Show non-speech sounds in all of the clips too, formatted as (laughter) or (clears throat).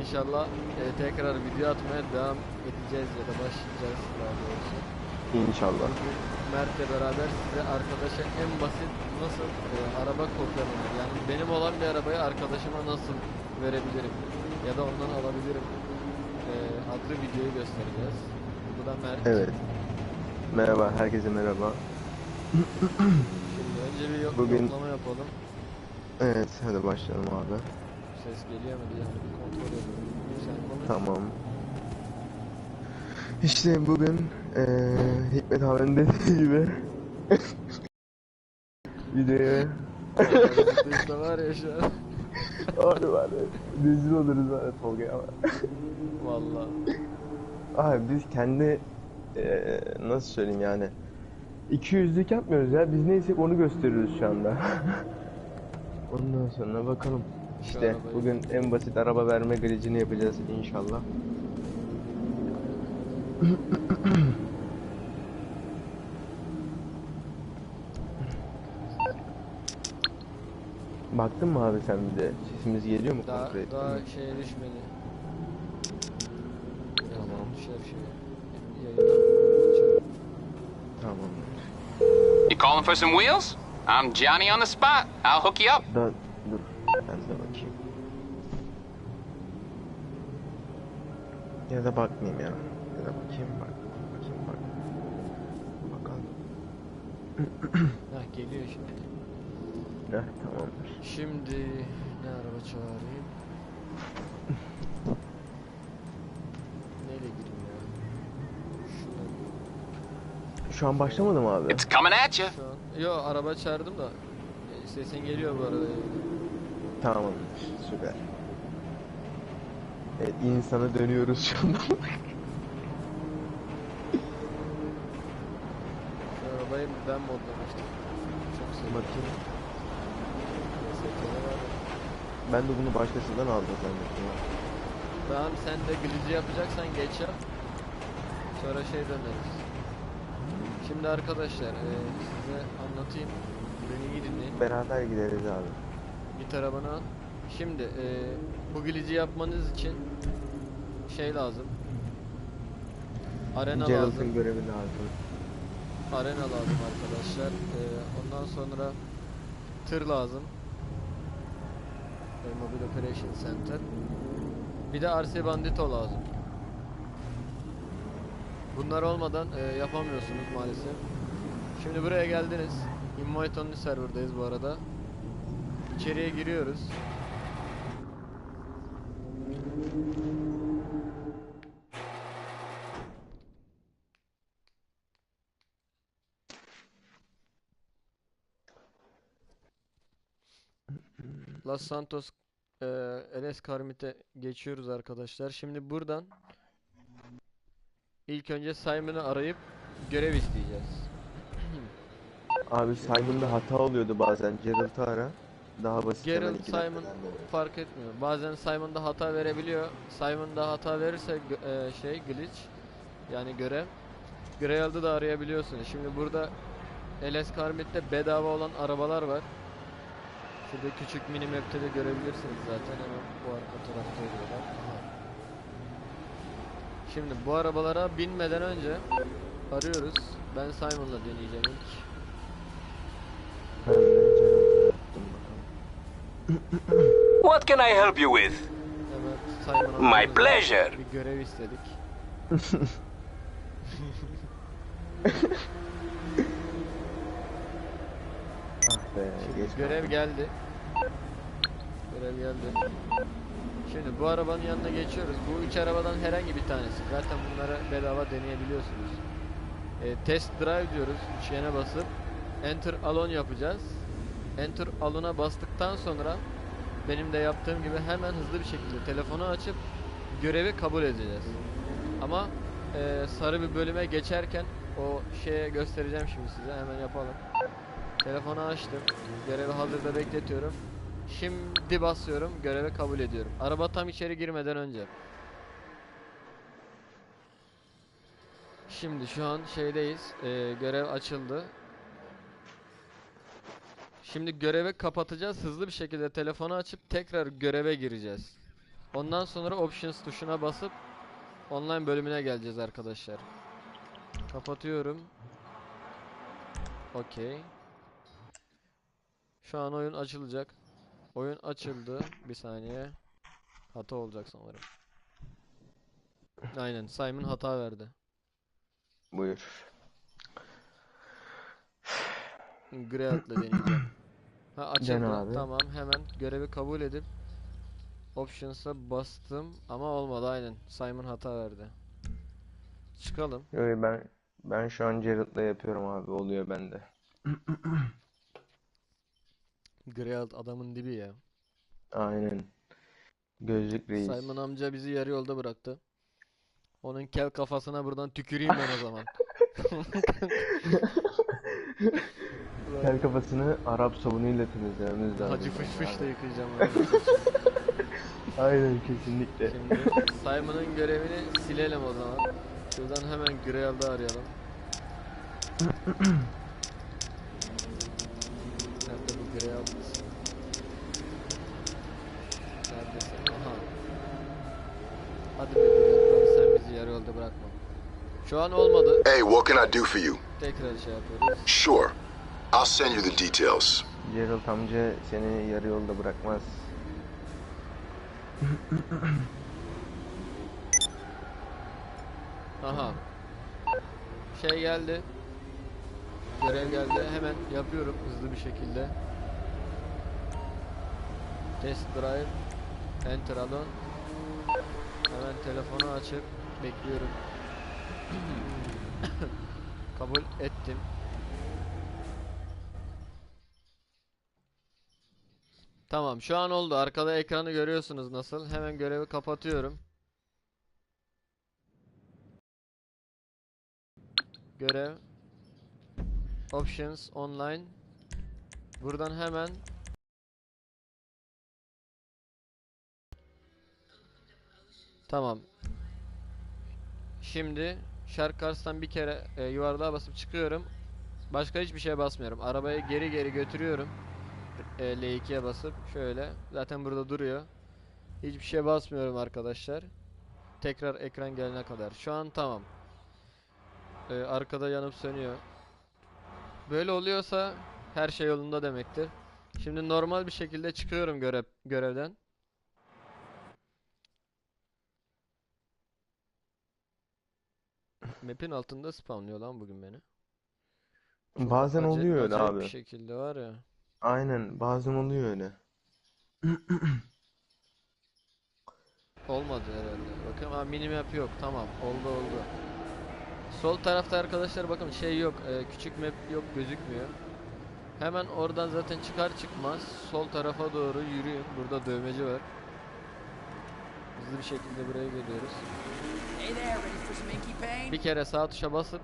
İnşallah e, tekrar video atmaya devam edeceğiz ya da başlayacağız daha doğrusu. İnşallah. Bugün Mert'le beraber size arkadaşa en basit nasıl e, araba kopyalanır yani benim olan bir arabayı arkadaşıma nasıl verebilirim ya da ondan alabilirim e, adlı videoyu göstereceğiz. Bu da Mert. Evet. Merhaba, herkese merhaba. Şimdi önce bir yok, Bugün- yoklama yapalım. Evet, hadi başlayalım abi. Ses geliyor mu diye bir kontrol. Sen konuş. Tamam. İşte bugün eee Hikmet abinin dediği gibi (laughs) videoya işte var ya şu an. Abi var ya, rezil oluruz var ya Tolga'ya ama. Valla. Abi biz kendi eee, nasıl söyleyeyim yani 200'lük yapmıyoruz ya biz neysek onu gösteriyoruz şu anda. (laughs) Ondan sonra bakalım. İşte arabayı- bugün en basit araba verme glitch'ini yapacağız inşallah. (coughs) Baktın mı abi sen bir de sesimiz geliyor mu Daha, kontrol daha şeye düşmedi. Tamam. Düşer şey. Yayından. Tamam. You calling for some wheels? I'm Johnny on the spot. I'll hook you up. Da dur ben de bakayım. Ya da bakmayayım ya. Ya da bakayım bak. Bakayım bak. Bakalım. (clears throat) Heh geliyor şimdi. Heh tamamdır. Şimdi ne araba çağırayım? Neyle gireyim ya? Şuna Şu an başlamadı mı abi? It's coming at you. şu an. Yo araba çağırdım da. e, Sesin geliyor bu arada. Tamamdır. Süper. Evet insana dönüyoruz şu anda. Arabayı ben modlamıştım. Çok sevdim. bakayım. Ben de bunu başkasından aldım zannettim. Tamam sen de glitch'i yapacaksan geç yap. Sonra şey döneriz. Şimdi arkadaşlar e, size anlatayım. Beni iyi dinleyin. Beraber gideriz abi. Git arabanı al. Şimdi e, bu glitch'i yapmanız için şey lazım. Arena lazım. Gerald'ın görevi lazım. Arena lazım arkadaşlar. E, ondan sonra tır lazım. E, Mobile Operation Center. Bir de RC Bandito lazım. Bunlar olmadan e, yapamıyorsunuz maalesef. Şimdi buraya geldiniz. Invite only serverdayız bu arada. İçeriye giriyoruz. Los Santos e, LS Karmit'e geçiyoruz arkadaşlar. Şimdi buradan ilk önce Simon'ı arayıp görev isteyeceğiz. (clears throat) Abi Simon'da hata oluyordu bazen. Gerald'ı ara. Daha basit hemen Gerald, iki Simon fark etmiyor. Bazen Simon da hata verebiliyor. Simon da hata verirse gö- e, şey glitch yani görev. Gerald'ı da arayabiliyorsunuz. Şimdi burada LS Karmit'te bedava olan arabalar var. Şurada küçük mini map'te de görebilirsiniz zaten hemen bu arka tarafta oluyorlar. Şimdi bu arabalara binmeden önce arıyoruz. Ben Simon'la deneyeceğim ilk. What can I help you with? Simon'a My pleasure. bir görev istedik. (laughs) Görev geldi. Görev geldi. Şimdi bu arabanın yanına geçiyoruz. Bu üç arabadan herhangi bir tanesi. Zaten bunları bedava deneyebiliyorsunuz. E, test drive diyoruz. Üçgene basıp Enter Alone yapacağız. Enter Alone'a bastıktan sonra benim de yaptığım gibi hemen hızlı bir şekilde telefonu açıp görevi kabul edeceğiz. Ama e, sarı bir bölüme geçerken o şeye göstereceğim şimdi size. Hemen yapalım. Telefonu açtım. Görevi hazırda bekletiyorum. Şimdi basıyorum. Görevi kabul ediyorum. Araba tam içeri girmeden önce. Şimdi şu an şeydeyiz. Ee, görev açıldı. Şimdi görevi kapatacağız. Hızlı bir şekilde telefonu açıp tekrar göreve gireceğiz. Ondan sonra options tuşuna basıp online bölümüne geleceğiz arkadaşlar. Kapatıyorum. Okey. Şu an oyun açılacak. Oyun açıldı. Bir saniye. Hata olacak sanırım. Aynen. Simon hata verdi. Buyur. Great'le deneyeceğim. (clears throat) Ha açıldı. abi. Tamam. Hemen görevi kabul edip Options'a bastım ama olmadı aynen. Simon hata verdi. Çıkalım. Yo, ben ben şu an Gerald'la yapıyorum abi. Oluyor bende. (clears throat) Great adamın dibi ya. Aynen. Gözlük reis. Simon amca bizi yarı yolda bıraktı. Onun kel kafasına buradan tüküreyim ben o zaman. (laughs) Kel kafasını Arap sabunuyla temizlememiz lazım. Hacı fış bence fış da abi. yıkayacağım ben. (laughs) Aynen kesinlikle. Şimdi Simon'ın görevini silelim o zaman. Şuradan hemen Grail'da arayalım. (clears throat) Nerede bu Grail? Neredesin? Aha. Hadi be Grail, sen bizi yarı yolda bırakma. Şu an olmadı. Hey, what can I do for you? Tekrar şey yapıyoruz. Sure. I'll send you the details. Gerald amca seni yarı yolda bırakmaz. Aha. Şey geldi. Görev geldi. Hemen yapıyorum hızlı bir şekilde. Test drive. Enter alon. Hemen telefonu açıp bekliyorum. (laughs) Kabul ettim. Tamam şu an oldu. Arkada ekranı görüyorsunuz nasıl. Hemen görevi kapatıyorum. Görev. Options online. Buradan hemen Tamam. Şimdi Sharkars'tan bir kere e, yuvarlığa basıp çıkıyorum. Başka hiçbir şeye basmıyorum. Arabayı geri geri götürüyorum. E, L2'ye basıp şöyle. Zaten burada duruyor. Hiçbir şeye basmıyorum arkadaşlar. Tekrar ekran gelene kadar. Şu an tamam. Ee, arkada yanıp sönüyor. Böyle oluyorsa her şey yolunda demektir. Şimdi normal bir şekilde çıkıyorum görev görevden. Map'in altında spamlıyor lan bugün beni. Çok Bazen aca- oluyor öyle acayip abi. bir şekilde var ya. Aynen bazen oluyor öyle. (clears throat) Olmadı herhalde. Bakın ha minimap yok. Tamam. Oldu oldu. Sol tarafta arkadaşlar bakın şey yok. e, küçük map yok gözükmüyor. Hemen oradan zaten çıkar çıkmaz sol tarafa doğru yürüyün. Burada dövmeci var. Hızlı bir şekilde buraya geliyoruz. Bir kere sağ tuşa basıp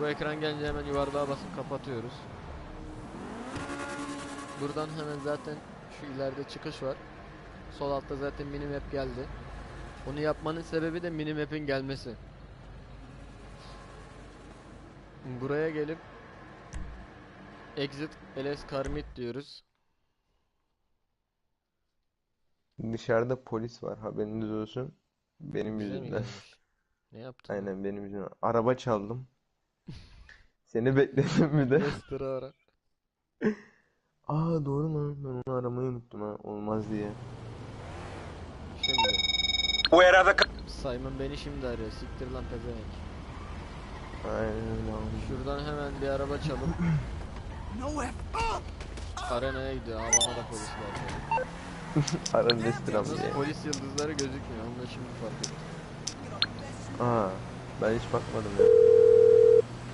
bu ekran gelince hemen yuvarlığa basıp kapatıyoruz. Buradan hemen zaten şu ileride çıkış var. Sol altta zaten minimap geldi. Bunu yapmanın sebebi de minimap'in gelmesi. Buraya gelip exit ls karmit diyoruz. Dışarıda polis var haberiniz olsun. Benim Bize mi yüzümden. gelmiş? Ne yaptın? Aynen benim yüzümden. Araba çaldım. (laughs) Seni bekledim bir de. Lester'ı ara. (laughs) Aa doğru mu? Ben onu aramayı unuttum ha. Olmaz diye. Şimdi. Where are the Simon beni şimdi arıyor. Siktir lan pezevenk. Aynen öyle abi. Şuradan hemen bir araba çalıp (clears throat) arenaya gidiyor. Aa bana da polis var. (laughs) Ara Lester Yalnız amca. polis yıldızları gözükmüyor. Onu da şimdi fark ettim. Aa ben hiç bakmadım ya.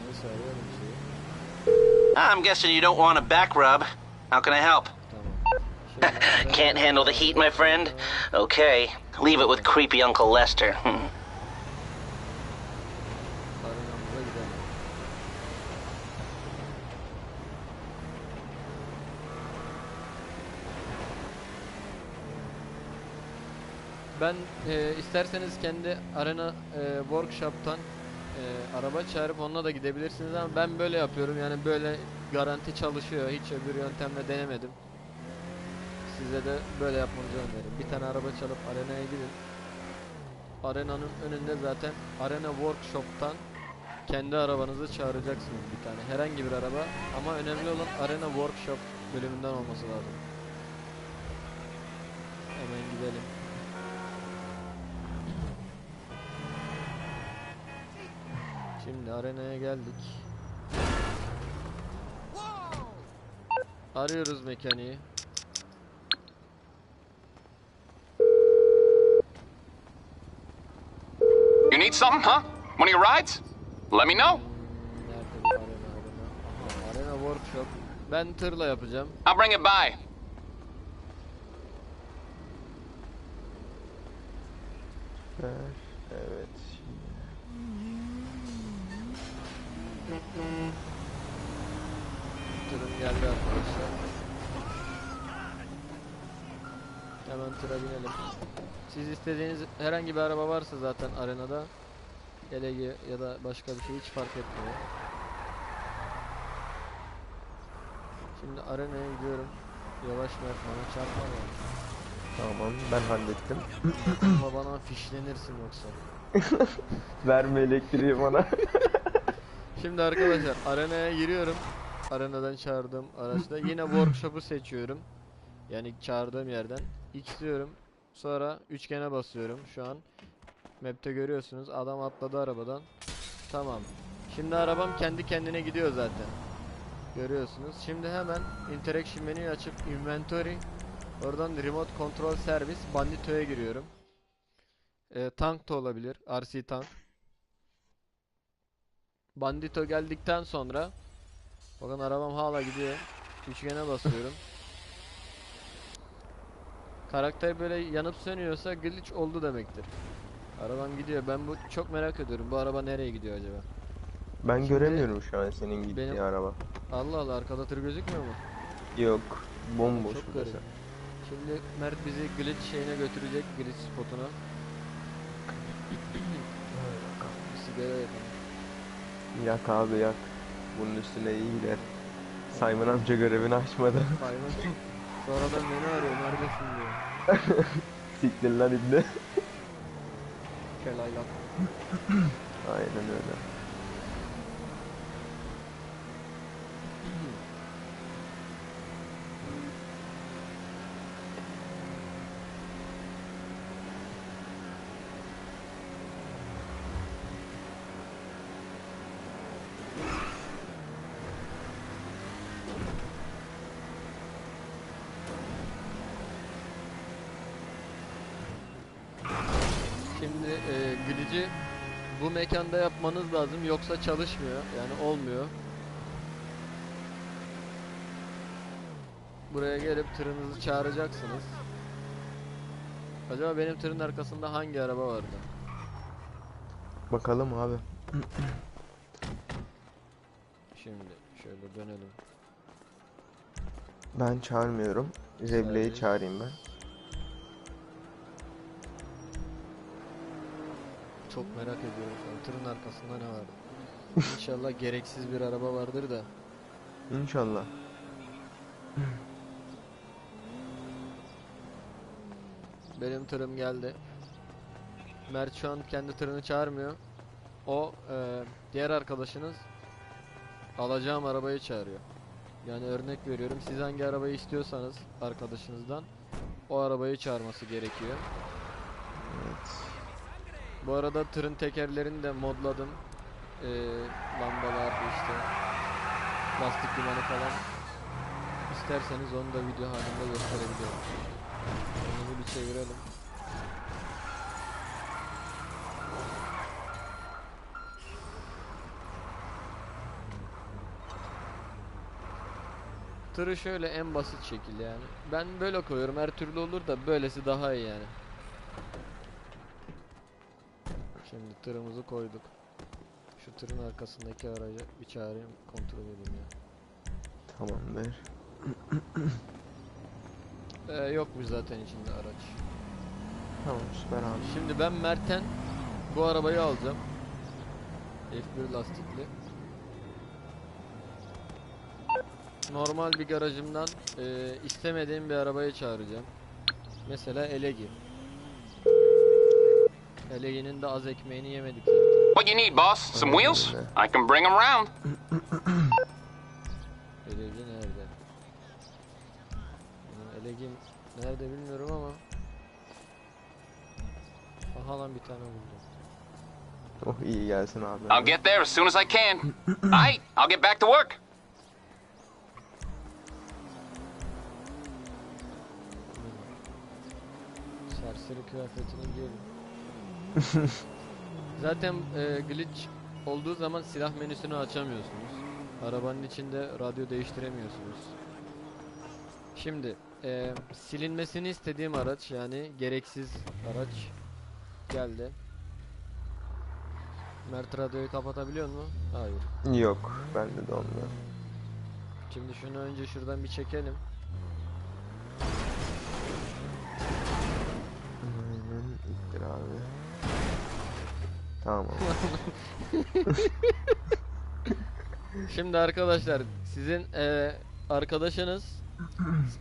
Neyse arıyorum şeyi. I'm guessing you don't want a back rub. How can I help? Tamam. (laughs) Şimdi arenaya Can't handle the heat, my friend? Okay. Leave it with creepy Uncle Lester. Hmm. Ben e, isterseniz kendi arena e, workshop'tan e, araba çağırıp onunla da gidebilirsiniz ama ben böyle yapıyorum yani böyle garanti çalışıyor hiç öbür yöntemle denemedim. Size de böyle yapmanızı öneririm. Bir tane araba çalıp arenaya gidin. Arenanın önünde zaten Arena Workshop'tan kendi arabanızı çağıracaksınız bir tane. Herhangi bir araba ama önemli olan Arena Workshop bölümünden olması lazım. Hemen gidelim. Şimdi arenaya geldik. Arıyoruz mekaniği. You need something, huh? One of your rides? Let me know. Nerede bu arena arena? Aha, arena workshop. Ben tırla yapacağım. I'll bring it by. Ver. Evet. Tırım geldi arkadaşlar. Tıra binelim. Siz istediğiniz herhangi bir araba varsa zaten arenada LG ya da başka bir şey hiç fark etmiyor. Şimdi arenaya gidiyorum. Yavaş Mert bana çarpma ya. Tamam ben hallettim. Ama bana fişlenirsin yoksa. (laughs) Verme elektriği bana. (laughs) Şimdi arkadaşlar arenaya giriyorum. Arenadan çağırdığım araçta yine workshop'u seçiyorum. Yani çağırdığım yerden. X diyorum. Sonra üçgene basıyorum şu an. Map'te görüyorsunuz adam atladı arabadan. Tamam. Şimdi arabam kendi kendine gidiyor zaten. Görüyorsunuz. Şimdi hemen interaction menüyü açıp inventory oradan remote control service bandito'ya giriyorum. Ee, tank da olabilir. RC tank. Bandito geldikten sonra bakın arabam hala gidiyor. Üçgene basıyorum. Karakter böyle yanıp sönüyorsa glitch oldu demektir. Arabam gidiyor. Ben bu çok merak ediyorum. Bu araba nereye gidiyor acaba? Ben Şimdi göremiyorum şu an senin gittiği benim- araba. Allah Allah arkada tır gözükmüyor mu? Yok. Bomboş Çok burası. garip. Şimdi Mert bizi glitch şeyine götürecek glitch spotuna. (clears throat) Bir sigara yapalım. Yak abi yak. Bunun üstüne iyi gider. Simon amca görevini açmadı. Hayvan. Sonradan beni arıyor. Neredesin diyor. (laughs) Siktir lan ibne. Kelayla. Aynen öyle. Şimdi glitch'i bu mekanda yapmanız lazım yoksa çalışmıyor yani olmuyor. Buraya gelip tırınızı çağıracaksınız. Acaba benim tırın arkasında hangi araba vardı? Bakalım abi. Şimdi şöyle dönelim. Ben çağırmıyorum. Zeble'yi çağırayım ben. Çok merak ediyorum şu an tırın arkasında ne vardı? İnşallah gereksiz bir araba vardır da. İnşallah. Benim tırım geldi. Mert şu an kendi tırını çağırmıyor. O e, diğer arkadaşınız alacağım arabayı çağırıyor. Yani örnek veriyorum siz hangi arabayı istiyorsanız arkadaşınızdan o arabayı çağırması gerekiyor. Bu arada tırın tekerlerini de modladım. E, lambalar işte lastik limanı falan. İsterseniz onu da video halinde gösterebiliyorum. Onu bir çevirelim. Tırı şöyle en basit şekil yani. Ben böyle koyuyorum her türlü olur da böylesi daha iyi yani. Şimdi tırımızı koyduk. Şu tırın arkasındaki aracı bir çağırayım kontrol edeyim ya. Tamamdır. Ee, yokmuş zaten içinde araç. Tamam süper abi. Şimdi ben Mert'ten bu arabayı alacağım. F1 lastikli. normal bir garajımdan e, istemediğim bir arabayı çağıracağım. Mesela Elegi. Elegi'nin de az ekmeğini yemedik zaten. What you need, boss? Some wheels? I can bring them round. (clears throat) Elegi nerede? Ee, Elegi nerede bilmiyorum ama. Aha lan bir tane buldum. Oh iyi gelsin abi. I'll get there as soon as I can. (clears throat) Aight, I'll get back to work. Serseri kıyafetini giyelim. (laughs) Zaten e, glitch olduğu zaman silah menüsünü açamıyorsunuz. Arabanın içinde radyo değiştiremiyorsunuz. Şimdi e, silinmesini istediğim araç yani gereksiz araç geldi. Mert radyoyu kapatabiliyor mu? Hayır. Yok bende de onda. Şimdi şunu önce şuradan bir çekelim. Tamam. (laughs) Şimdi arkadaşlar sizin eee, arkadaşınız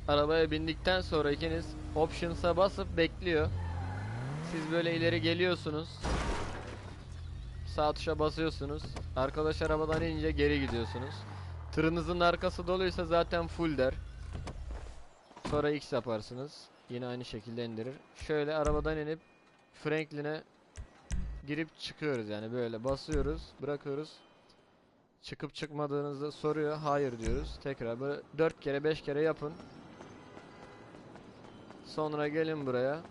arabaya bindikten sonra ikiniz options'a basıp bekliyor. Siz böyle ileri geliyorsunuz. Sağ tuşa basıyorsunuz. Arkadaş arabadan inince geri gidiyorsunuz. Tırınızın arkası doluysa zaten full der. Sonra X yaparsınız. Yine aynı şekilde indirir. Şöyle arabadan inip Franklin'e girip çıkıyoruz yani böyle basıyoruz, bırakıyoruz. Çıkıp çıkmadığınızda soruyor. Hayır diyoruz. Tekrar böyle 4 kere 5 kere yapın. Sonra gelin buraya.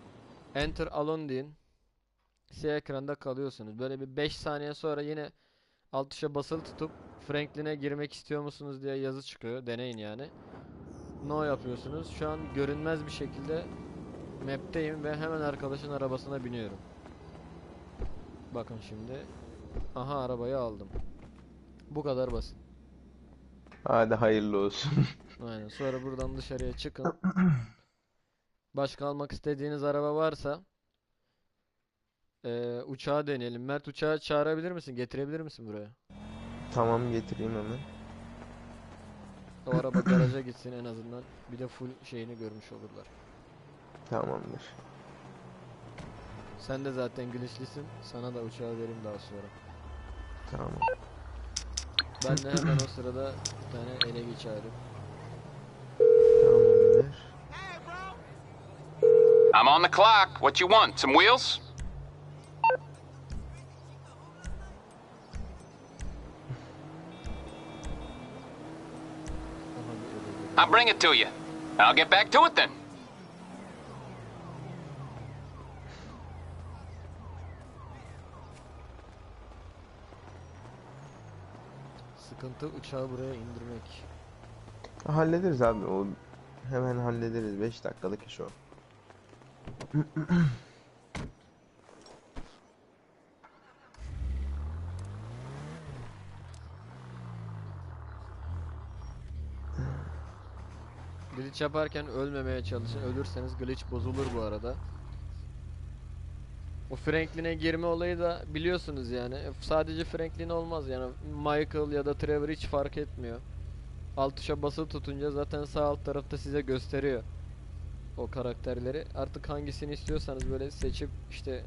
Enter alone deyin. Siyah ekranda kalıyorsunuz. Böyle bir 5 saniye sonra yine alt tuşa basılı tutup Franklin'e girmek istiyor musunuz diye yazı çıkıyor. Deneyin yani. No yapıyorsunuz. Şu an görünmez bir şekilde map'teyim ve hemen arkadaşın arabasına biniyorum. Bakın şimdi. Aha arabayı aldım. Bu kadar basit. Hadi hayırlı olsun. (laughs) Aynen. Sonra buradan dışarıya çıkın. Başka almak istediğiniz araba varsa eee uçağı deneyelim. Mert uçağı çağırabilir misin? Getirebilir misin buraya? tamam getireyim hemen. O araba garaja gitsin en azından. Bir de full şeyini görmüş olurlar. Tamamdır. Sen de zaten glitchlisin. Sana da uçağı vereyim daha sonra. Tamam. Ben de hemen o sırada bir tane ele geçerim. Tamamdır. I'm on the clock. What you want? Some wheels? Aha bir ele geliyor. I'll bring it to you. I'll get back to it then. Sıkıntı uçağı buraya indirmek. Hallederiz abi o hemen hallederiz 5 dakikalık iş o. Glitch yaparken ölmemeye çalışın. Ölürseniz glitch bozulur bu arada. O Franklin'e girme olayı da biliyorsunuz yani. Sadece Franklin olmaz yani. Michael ya da Trevor hiç fark etmiyor. Alt tuşa basılı tutunca zaten sağ alt tarafta size gösteriyor. O karakterleri. Artık hangisini istiyorsanız böyle seçip işte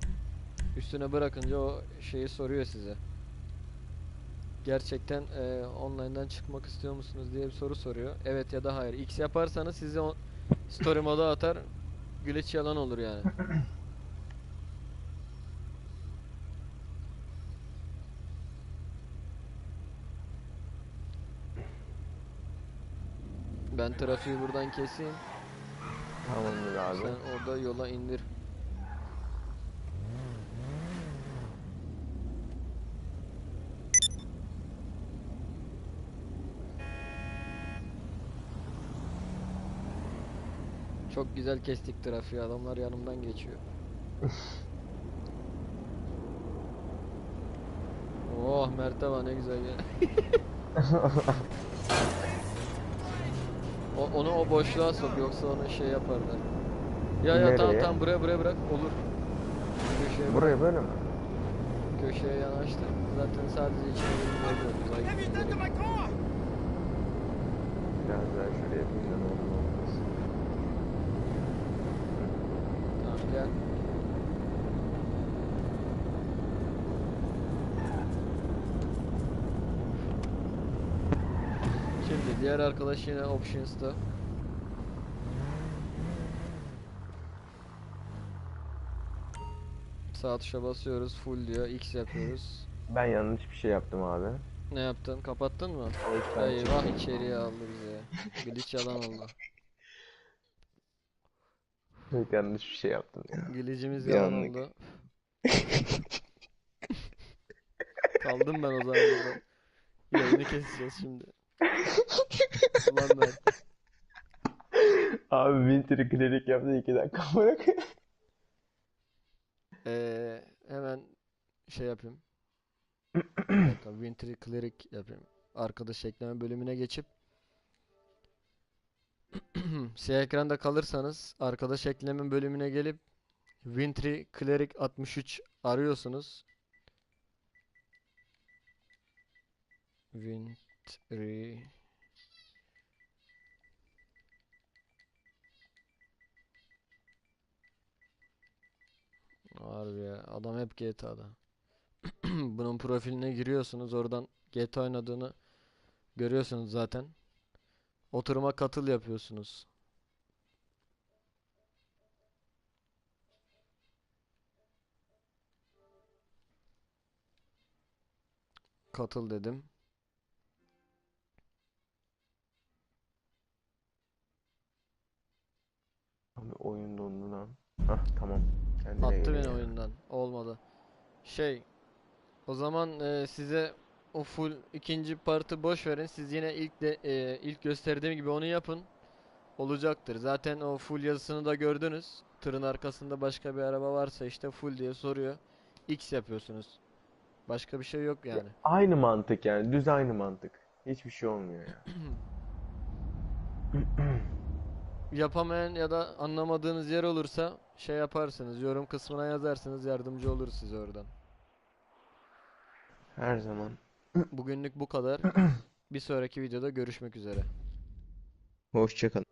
üstüne bırakınca o şeyi soruyor size. Gerçekten eee online'dan çıkmak istiyor musunuz diye bir soru soruyor. Evet ya da hayır. X yaparsanız sizi story moda atar. Glitch yalan olur yani. (laughs) Ben trafiği buradan keseyim. Tamamdır abi. Sen orada yola indir. Çok güzel kestik trafiği. Adamlar yanımdan geçiyor. (laughs) oh Mert'e ne güzel ya. (laughs) o, onu o boşluğa sok yoksa onu şey yaparlar. Ya ya tamam Nereye? tamam buraya buraya bırak olur. Köşeye bırak. Buraya böyle mi? Köşeye yanaştı. Zaten sadece içine girip? Biraz daha şuraya yapayım da ne olur ne olmaz. Tamam gel. Şimdi diğer arkadaş yine options'ta. Sağ tuşa basıyoruz. Full diyor. X yapıyoruz. Ben yanlış bir şey yaptım abi. Ne yaptın? Kapattın mı? Eyvah içeriye aldı bizi. Glitch yalan oldu. Çok yanlış bir şey yaptım ya. Glitch'imiz Bir yalan anlık. oldu. (laughs) Kaldım ben o zaman burada. Yayını keseceğiz şimdi. Ulan ben. Abi Winter Cleric yaptı 2 dakika bırak. Ee, hemen şey yapayım. (clears throat) Bir dakika, Wintry Cleric yapayım. Arkadaş ekleme bölümüne geçip (clears throat) siyah ekranda kalırsanız arkadaş ekleme bölümüne gelip Wintry Cleric 63 arıyorsunuz. Wintry Harbi ya adam hep GTA'da. (clears throat) Bunun profiline giriyorsunuz oradan GTA oynadığını görüyorsunuz zaten. Oturuma katıl yapıyorsunuz. Katıl dedim. Abi oyun dondu lan. Hah tamam. Kendine Attı beni ya. oyundan. Olmadı. Şey, o zaman e, size o full ikinci partı boş verin. Siz yine ilk de e, ilk gösterdiğim gibi onu yapın. Olacaktır. Zaten o full yazısını da gördünüz. Tırın arkasında başka bir araba varsa işte full diye soruyor. X yapıyorsunuz. Başka bir şey yok yani. Aynı mantık yani. Düz aynı mantık. Hiçbir şey olmuyor ya. (clears throat) Yapamayan ya da anlamadığınız yer olursa şey yaparsınız. Yorum kısmına yazarsınız. Yardımcı oluruz size oradan. Her zaman. Bugünlük bu kadar. (clears throat) Bir sonraki videoda görüşmek üzere. Hoşça kalın.